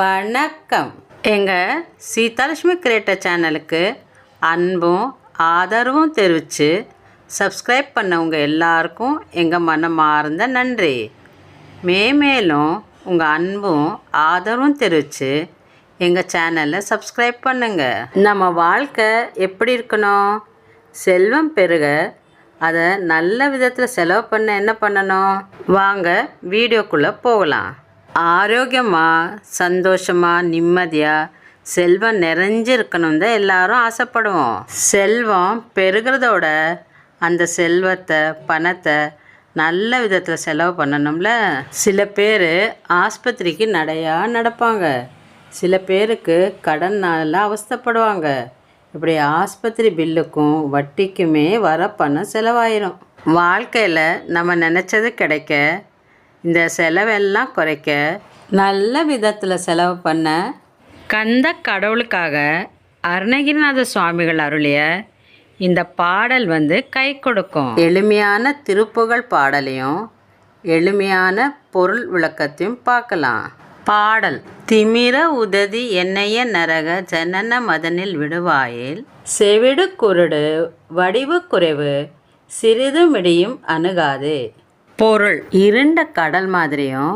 வணக்கம். எங்கள் சீதாலட்சுமி கிரியேட்டர் சேனலுக்கு அன்பும் ஆதரவும் தெரிவித்து சப்ஸ்கிரைப் பண்ணவங்க எல்லாருக்கும் எங்கள் மனமார்ந்த நன்றி. மேமேலும் உங்கள் அன்பும் ஆதரவும் தெரிவித்து எங்கள் சேனலை சப்ஸ்கிரைப் பண்ணுங்கள் நம்ம வாழ்க்கை எப்படி இருக்கணும்? செல்வம் பெருக அதை நல்ல விதத்தில் செலவு பண்ண என்ன பண்ணணும்? வாங்க வீடியோக்குள்ளே போகலாம். ஆரோக்கியமாக சந்தோஷமாக நிம்மதியாக செல்வம் நிறைஞ்சிருக்கணும் தான் எல்லாரும் ஆசைப்படுவோம். செல்வம் பெருகிறதோட அந்த செல்வத்தை பணத்தை நல்ல விதத்தில் செலவு பண்ணணும்ல? சில பேர் ஆஸ்பத்திரிக்கு நடையாக நடப்பாங்க. சில பேருக்கு கடனால் அவஸ்தைப்படுவாங்க. இப்படி ஆஸ்பத்திரி பில்லுக்கும் வட்டிக்குமே வர பணம் செலவாயிரும். வாழ்க்கையில் நம்ம நினச்சது கிடைக்க இந்த செலவெல்லாம் குறைக்க நல்ல விதத்தில் செலவு பண்ண கந்த கடவுளுக்காக அருணகிரிநாத சுவாமிகள் அருளிய இந்த பாடல் வந்து கை கொடுக்கும். எளிமையான திருப்புகழ் பாடலையும் எளிமையான பொருள் விளக்கத்தையும் பார்க்கலாம். பாடல் திமிர உததி என்னைய நரக ஜனன மதனில் விடுவாயில். செவிடு குருடு வடிவு குறைவு சிறிது மிடியும் அணுகாது. பொருள். இருண்ட கடல் மாதிரியும்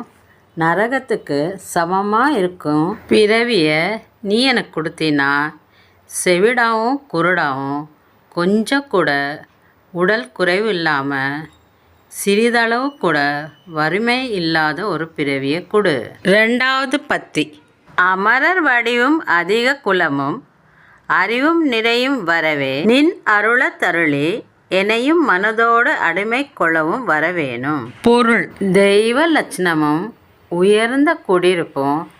நரகத்துக்கு சமமாக இருக்கும். பிறவியை நீ எனக்கு கொடுத்தீன்னா செவிடாவும் குருடாவும் கொஞ்சம் கூட உடல் குறைவு இல்லாமல் சிறிதளவு கூட வறுமை இல்லாத ஒரு பிறவியை கொடு. ரெண்டாவது பத்தி. அமரர் வடிவும் அதிக குலமும் அறிவும் நிறையும் வரவே நின் அருள தருளி என்னையும் மனதோடு அடிமை கொள்ளவும் வரவேணும். பொருள் தெய்வ லட்சணமும் உயர்ந்த குடியிருப்பும்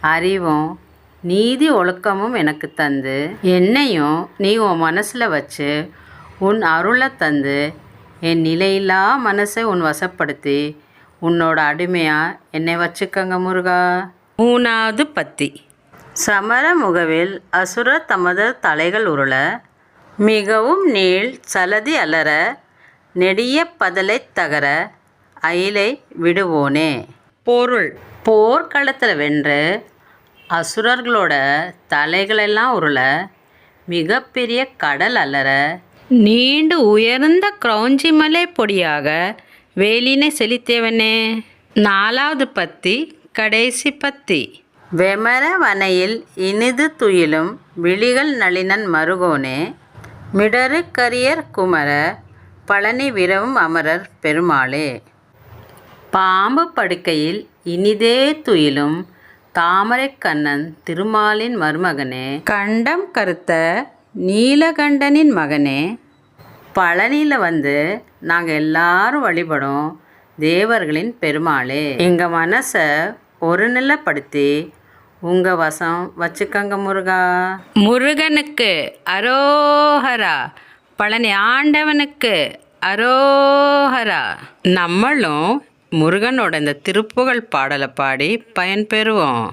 அறிவும் நீதி ஒழுக்கமும் எனக்கு தந்து என்னையும் நீ உன் மனசில் வச்சு உன் அருளை தந்து என் நிலையில்லா மனசை உன் வசப்படுத்தி உன்னோட அடிமையாக என்னை வச்சுக்கங்க முருகா. மூணாவது பத்தி. சமர முகவில் அசுர தமது தலைகள் உருள மிகவும் நீள் சலதி அலற நெடிய பதலை தகர அயிலை விடுவோனே. பொருள். போர்க்களத்தில் வென்று அசுரர்களோட தலைகளெல்லாம் உருள மிகப்பெரிய கடல் அலற நீண்டு உயர்ந்த கிரௌஞ்சி மலை பொடியாக வேலினை செலுத்தியவனே. நாலாவது பத்தி கடைசி பத்தி. வெமர வனையில் இனிது துயிலும் விழிகள் நளினன் மருகோனே. மிடறு கரியர் குமர பழனி விரவும் அமரர் பெருமாளே. பாம்பு படுக்கையில் இனிதே துயிலும் தாமரைக்கண்ணன் திருமாலின் மருமகனே. கண்டம் கருத்த நீலகண்டனின் மகனே. பழனியில் வந்து நாங்கள் எல்லாரும் வழிபடும் தேவர்களின் பெருமாளே. எங்கள் மனசை ஒருநிலைப்படுத்தி உங்கள் வசம் வச்சுக்கங்க முருகா. முருகனுக்கு அரோஹரா. பழனி ஆண்டவனுக்கு அரோஹரா. நம்மளும் முருகனோட இந்த திருப்புகழ் பாடலை பாடி பயன்பெறுவோம்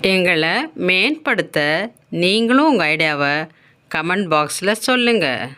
எங்களை மேம்படுத்த நீங்களும் உங்கள் ஐடியாவை கமெண்ட் பாக்ஸில் சொல்லுங்கள்